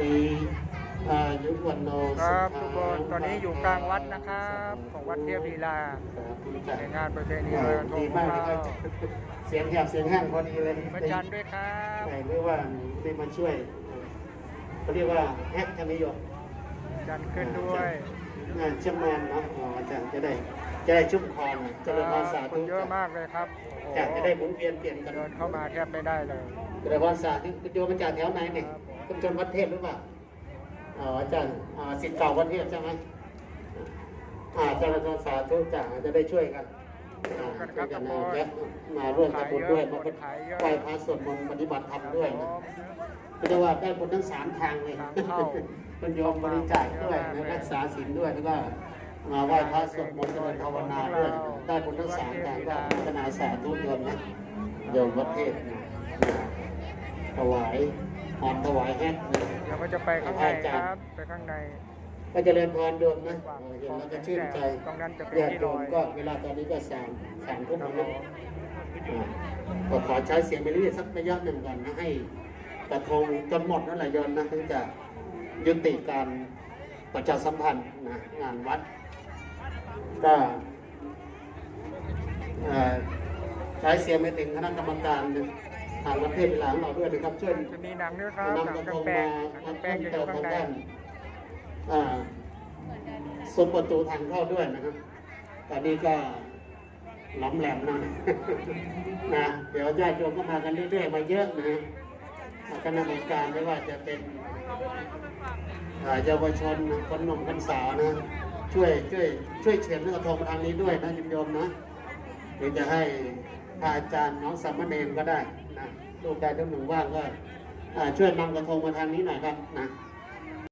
ตีอายุวันโนครับทุกคนตอนนี้อยู่กลางวัดนะครับ ของวัดเทพลีลาสาธุจ้ะในงานประเพณีเอลอยอกระทดีงมากขที่องเขาเราเสียงแหบเสียงแห้งพอดีเลยพระจันทร์ด้วยครับใช่หรือว่าได้มาช่วยเขาเรียกว่าแฮกธรรมนิยมจันทร์ขึ้นด้วยงานเชื่อมแมนเนาะอ๋อจะจะได้จะได้ชุ่มคอหน่อยเจริญพรสาคธุนเยอะมากเลยครับโอ้โหจะจะได้หมุนเวียนเปลี่ยนกันเดินเข้ามาแทบไม่ได้เลยเจริญพรสาธุคุณโยมมาจากแถวไหนเนี่ย ชุมชนวัดเทพหรือเปล่าอ๋ออาจารย์อ่าสิทธิ์เก่าวัดเทพใช่ไหมอ่าเจริญพรสาธุจ้ะจะได้ช่วยกันอ่าช่วยกันนะแวะมาร่วมทำบุญด้วยมาไหว้พระสวดมนต์ปฏิบัติธรรมด้วยนะก็จะว่าได้บุญทั้งสามทางเลยทางเข้าคุณโยมบริจาคด้วยนะรักษาศีลด้วยแล้วก็มาไหว้พระสวดมนต์เจริญภาวนาด้วยได้บุญทั้งสามทางก็พัฒนาสาธุโยมนะโยมวัดเทพนะถวาย หอมถวายแฮกนะเราก็จะไปข้างในครับ ไปข้างในก็เจริญพรโยมนะเออเห็นแล้วก็ชื่นใจตรงนั้นจะเป็นญาติที่โยลอมยก็เวลาตอนนี้ก็สามสามทุ่มครับแล้วผนะมอ่าก็ขอใช้เสียงไปเรื่อยๆสักระยะหนึ่งก่อนนะให้กระทงจนหมดนั่นแหละโยนนะถึงจะยุติการประชาสัมพันธ์นะงานวัด ก็เอ่อใช้เสียงไปถึงคณะกรรมการ ทางประเทศหลังเราด้วยนะครับช่วยจะมีหนังด้วยครับหนังนำกระกาทงงแปลมางหนังกางแปลเพิ่งมจะอเติยู่มข้างทางในด้านอ่าซุ้มประตูทางเข้าด้วยนะครับตอนนี้ก็หล้อมแหลมแล้วนะนะเดี๋ยวญาติโยมก็มากันเรื่อยๆมาเยอะนะฮะคณะกรรมการไม่ว่าจะเป็นอ่าเยาวชนคนหนุ่มคนสาวนะช่วยช่วยช่วยเฉียนเรื่องกระทงมาทางนี้ด้วยนะโยมๆนะหรือจะให้พระ อาจารย์น้องสามเณรก็ได้นะลูกใดลูกหนึ่งว่างก็ช่วยนำกระทงมาทางนี้หน่อยครับนะ